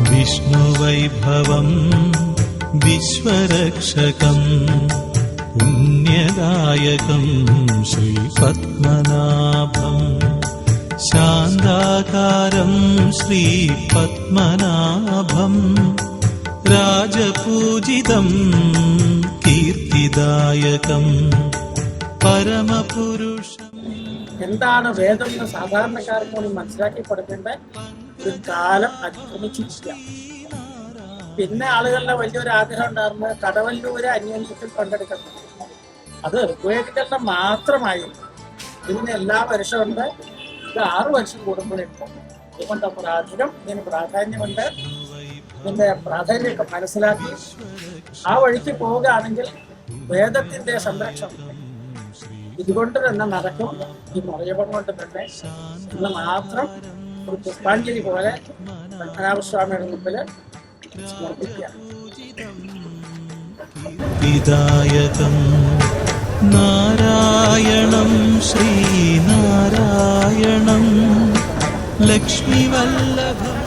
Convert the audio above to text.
വിഷ്ണുവൈഭവം വിശ്വരക്ഷകം പുണ്യദായകം ശ്രീപത്മനാഭം ശാന്താകാരം ശ്രീപത്മനാഭം രാജപൂജിതം കീർത്തിദായകം. പരമപുരുഷം എന്താണ് വേദം എന്ന് സാധാരണക്കാർക്ക് മനസ്സിലാക്കി കൊടുക്കേണ്ട ഒരു കാലം അതിക്രമിച്ചിരിക്കുക. പിന്നെ ആളുകളുടെ വലിയൊരു ആഗ്രഹം ഉണ്ടായിരുന്നു കടവല്ലൂര് അന്വേഷണത്തിൽ പങ്കെടുക്കണം. അത് ഋഗ്വേദികളുടെ മാത്രമായി ഇതിന് എല്ലാ വർഷമുണ്ട് ഇത് ആറു വർഷം കൂടുമ്പോഴുണ്ട് അതുകൊണ്ട് പ്രാധികം ഇതിന് പ്രാധാന്യമുണ്ട്. ഇതിന്റെ പ്രാധാന്യമൊക്കെ മനസ്സിലാക്കി. ആ വഴിക്ക് പോവുകയാണെങ്കിൽ വേദത്തിന്റെ സംരക്ഷണം ഇതുകൊണ്ട് തന്നെ നടക്കും. ഈ മുറയപ്പം കൊണ്ട് തന്നെ. ഇന്ന് മാത്രം ഒരു പുഷ്പാഞ്ജലി പോലെ പത്മനാഭസ്വാമിയുടെ മുമ്പിൽ സമർപ്പിക്കുക. വിദായകം നാരായണം ശ്രീനാരായണം ലക്ഷ്മിവല്ലഭം